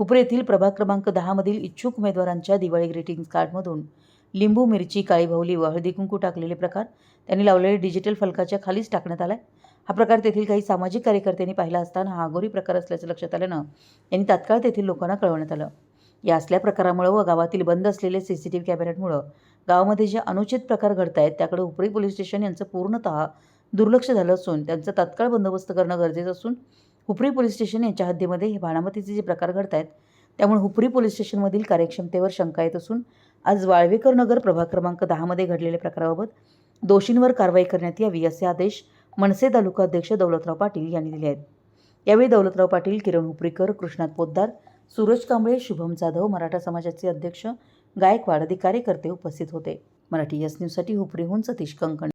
हुपरी येथील प्रभाग क्रमांक दहामधील इच्छुक उमेदवारांच्या दिवाळी ग्रीटिंग्स कार्डमधून लिंबू मिरची काळी भावली व हळदी कुंकू टाकलेले प्रकार त्यांनी लावलेले डिजिटल फलकाच्या खालीच टाकण्यात आलाय. हा प्रकार तेथील काही सामाजिक कार्यकर्त्यांनी पाहिला असताना हा अघोरी प्रकार असल्याचं लक्षात आल्यानं यांनी तात्काळ तेथील लोकांना कळवण्यात आलं. या असल्या प्रकारामुळं व गावातील बंद असलेले सी सी टी व्ही कॅमेऱ्यामुळं गावामध्ये जे अनुचित प्रकार घडत आहेत त्याकडे उपरी पोलीस स्टेशन यांचं पूर्णतः दुर्लक्ष झालं असून त्यांचा तात्काळ बंदोबस्त करणं गरजेचं असून हुपरी पोलीस स्टेशन यांच्या हद्दीमध्ये हे भाणामतीचे जे प्रकार घडत आहेत त्यामुळे हुपरी पोलीस स्टेशनमधील कार्यक्षमतेवर शंका येत असून आज वाळवेकर नगर प्रभाग क्रमांक दहामध्ये घडलेल्या प्रकाराबाबत दोषींवर कारवाई करण्यात यावी असे आदेश मनसे तालुका अध्यक्ष दौलतराव पाटील यांनी दिले आहेत. यावेळी दौलतराव पाटील किरण हुपरीकर कृष्णात पोद्दार सूरज कांबळे शुभम जाधव मराठा समाजाचे अध्यक्ष गायकवाड आदी कार्यकर्ते उपस्थित होते. मराठी यस न्यूजसाठी हुपरीहून सतीश कंकण.